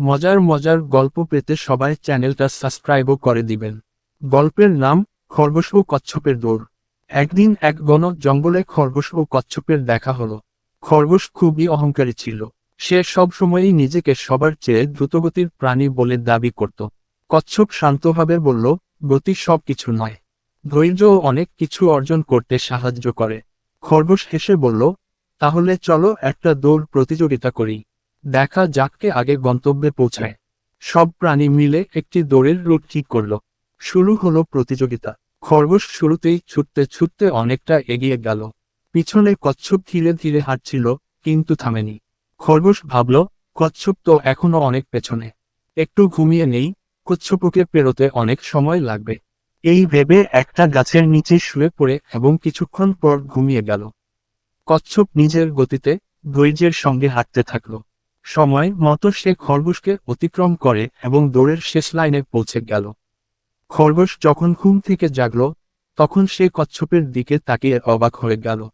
মজার মজার গল্প পেতে সবাই চ্যানেলটা সাবস্ক্রাইবও করে দিবেন। গল্পের নাম, খরগোশ ও কচ্ছপের দৌড়। একদিন এক গণ জঙ্গলে খরগোশ ও কচ্ছপের দেখা হলো। খরগোশ খুবই অহংকারী ছিল। সে সবসময়ই নিজেকে সবার চেয়ে দ্রুতগতির প্রাণী বলে দাবি করত। কচ্ছপ শান্তভাবে বলল, গতি সব কিছু নয়। ধৈর্যও অনেক কিছু অর্জন করতে সাহায্য করে। খরগোশ হেসে বলল, তাহলে চলো একটা দৌড় প্রতিযোগিতা করি। দেখা যাককে আগে গন্তব্যে পৌঁছায়। সব প্রাণী মিলে একটি দৌড়ের রুট ঠিক করল। শুরু হলো প্রতিযোগিতা। খরগোশ শুরুতেই ছুটতে ছুটতে অনেকটা এগিয়ে গেল। পিছনে কচ্ছপ ধীরে ধীরে হাঁটছিল, কিন্তু থামেনি। খরগোশ ভাবল, কচ্ছপ তো এখনও অনেক পেছনে। একটু ঘুমিয়ে নেই, কচ্ছপকে পেরোতে অনেক সময় লাগবে। এই ভেবে একটা গাছের নিচে শুয়ে পড়ে এবং কিছুক্ষণ পর ঘুমিয়ে গেল। কচ্ছপ নিজের গতিতে ধৈর্যের সঙ্গে হাঁটতে থাকল। সময় মতো সে খরগোশকে অতিক্রম করে এবং দৌড়ের শেষ লাইনে পৌঁছে গেল। খরগোশ যখন ঘুম থেকে জাগল, তখন সে কচ্ছপের দিকে তাকিয়ে অবাক হয়ে গেল।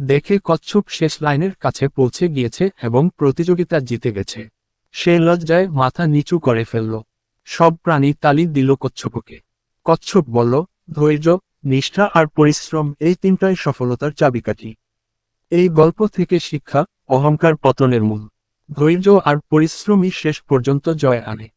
দেখে কচ্ছপ শেষ লাইনের কাছে পৌঁছে গিয়েছে এবং প্রতিযোগিতা জিতে গেছে। সে লজ্জায় মাথা নিচু করে ফেলল। সব প্রাণী তালি দিল কচ্ছপকে। কচ্ছপ বলল, ধৈর্য, নিষ্ঠা আর পরিশ্রম এই তিনটাই সফলতার চাবিকাঠি। এই গল্প থেকে শিক্ষা অহংকার পতনের মূল। ধৈর্য আর পরিশ্রমই শেষ পর্যন্ত জয় আনে।